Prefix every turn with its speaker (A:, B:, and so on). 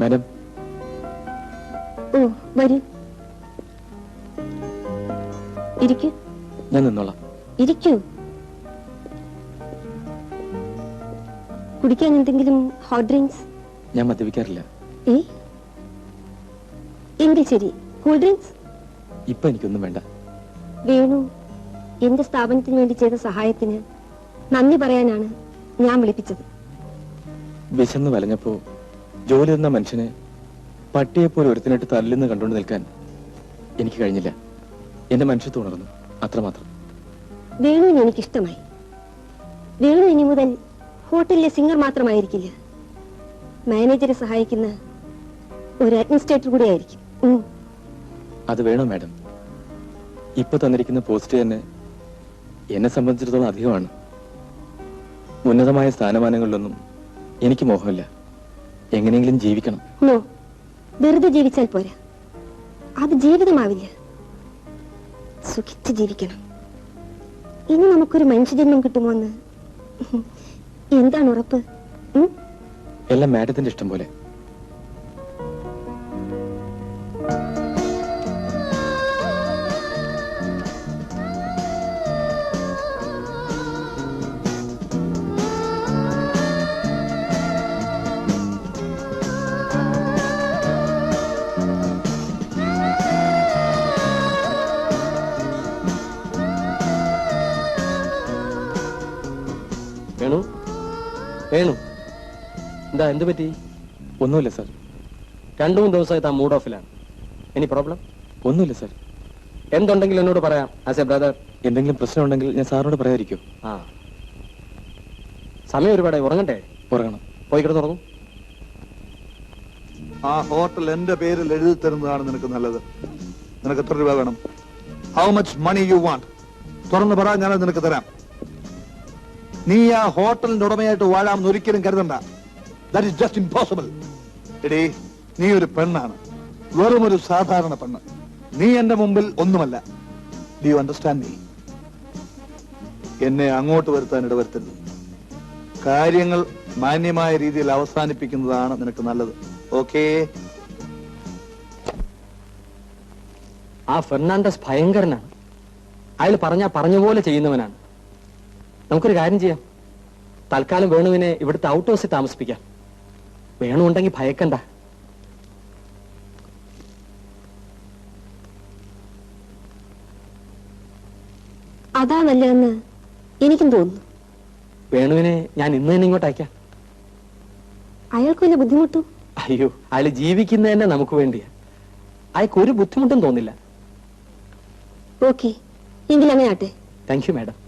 A: Madam. ഓ വരൂ. ഇരിക്കൂ.
B: ഞാൻ നിന്നോളാം.
A: ഇരിക്കൂ. കുടിക്കാൻ എന്തെങ്കിലും ഹോട്ട് ഡ്രിങ്ക്സ്
B: ഞാൻ മദ്യപിക്കാറില്ല.
A: ഏ? എങ്കിൽ ശരി. കൂൾ ഡ്രിങ്ക്സ്
B: ഇപ്പൊ എനിക്കൊന്നും വേണ്ട.
A: വേണു. എന്റെ സ്ഥാപനത്തിന് വേണ്ടി ചെയ്ത സഹായത്തിന് നന്ദി പറയാനാണ് ഞാൻ വിളിപ്പിച്ചത്.
B: വിശന്ന് വലഞ്ഞപ്പോ ജോലി തന്ന മനുഷ്യനെ പട്ടിയെ പോലെ ഒരുത്തിനായിട്ട് തല്ലുന്ന് കണ്ടുകൊണ്ട് നിൽക്കാൻ എനിക്ക് കഴിഞ്ഞില്ല. എന്റെ മനുഷ്യത്വം ഉണർന്നു. അത്രമാത്രം.
A: വേണുവിന് എനിക്കിഷ്ടമായി. വേണു ഇനി മുതൽ ഹോട്ടലിലെ സിംഗർ മാത്രമായിരിക്കില്ല. മാനേജറെ സഹായിക്കുന്ന ഒരു അഡ്മിനിസ്ട്രേറ്റർ കൂടെ ആയിരിക്കും.
B: അത് വേണോ മാഡം? ഇപ്പൊ തന്നിരിക്കുന്ന പോസ്റ്റ് തന്നെ എന്നെ സംബന്ധിച്ചിടത്തോളം അധികമാണ്. ഉന്നതമായ സ്ഥാനമാനങ്ങളിലൊന്നും എനിക്ക് മോഹമില്ല. എങ്ങനെയെങ്കിലും ജീവിക്കണം.
A: നോ വെറുതെ ജീവിച്ചാൽ പോരാ. അത് ജീവിതമാവില്ല. സുഖിച്ച് ജീവിക്കണം. ഇനി നമുക്കൊരു മനുഷ്യജന്മം കിട്ടുമോ എന്ന്? എന്താണ് ഉറപ്പ്?
B: എല്ലാം മാഡത്തിന്റെ ഇഷ്ടം പോലെ.
C: വേണു എന്താ എന്ത് പറ്റി?
B: ഒന്നുമില്ല സാർ.
C: രണ്ടു മൂന്ന് ദിവസമായി താൻ മൂഡ് ഓഫിലാണ് എനി പ്രോബ്ലം
B: ഒന്നുമില്ല സാർ.
C: എന്തുണ്ടെങ്കിലും എന്നോട് പറയാം ആസ് എ ബ്രദർ.
B: എന്തെങ്കിലും പ്രശ്നം ഉണ്ടെങ്കിൽ ഞാൻ സാറിനോട് പറയാതിരിക്കും.
C: ആ. സമയം ഒരുപാടായി ഉറങ്ങട്ടെ
B: ഉറങ്ങണം.
C: പോയി കിടന്ന് ഉറങ്ങും.
D: ആ ഹോട്ടൽ എന്റെ പേരിൽ എഴുതി തരുന്നതാണ് നിനക്ക് നല്ലത്. നിനക്ക് എത്ര രൂപ വേണം? How much money you want തുറന്നു പറ ഞാനത് നിനക്ക് തരാം. നീ ആ ഹോട്ടലിന്റെ ഉടമയായിട്ട് വാഴാമെന്ന് ഒരിക്കലും കരുതണ്ട. ദാറ്റ് ഇസ് ജസ്റ്റ് ഇംപോസിബിൾ എടി നീ ഒരു പെണ്ണാണ്. വെറും ഒരു സാധാരണ പെണ്ണ്. നീ എന്റെ മുമ്പിൽ ഒന്നുമല്ല. ഡു യു അണ്ടർസ്റ്റാൻഡ് മീ എന്നെ അങ്ങോട്ട് വരുത്താൻ ഇടവരുത്തരുത്. കാര്യങ്ങൾ മാന്യമായ രീതിയിൽ അവസാനിപ്പിക്കുന്നതാണ് നിനക്ക് നല്ലത്. ഓക്കേ
C: ആ ഫെർണാണ്ടസ് ഭയങ്കരനാണ്. അയാൾ പറഞ്ഞാ പറഞ്ഞ പോലെ ചെയ്യുന്നവനാണ്. നമുക്കൊരു കാര്യം ചെയ്യാം. തൽക്കാലം വേണുവിനെ ഇവിടുത്തെ ഔട്ട് ഹൗസിൽ താമസിപ്പിക്കാം. വേണു ഉണ്ടെങ്കിൽ ഭയക്കണ്ട.
A: അതാ നല്ലതെന്ന് എനിക്കും തോന്നുന്നു.
C: വേണുവിനെ ഞാൻ ഇന്ന് തന്നെ ഇങ്ങോട്ട് അയക്കാം.
A: അയാൾക്ക് ബുദ്ധിമുട്ടും?
C: അയ്യോ അയാൾ ജീവിക്കുന്നതന്നെ നമുക്ക് വേണ്ടിയാ. അയാൾക്ക് ഒരു ബുദ്ധിമുട്ടും തോന്നില്ല.
A: ഓക്കെ എങ്കിൽ അങ്ങനെ ആട്ടെ
C: താങ്ക് യു മാഡം.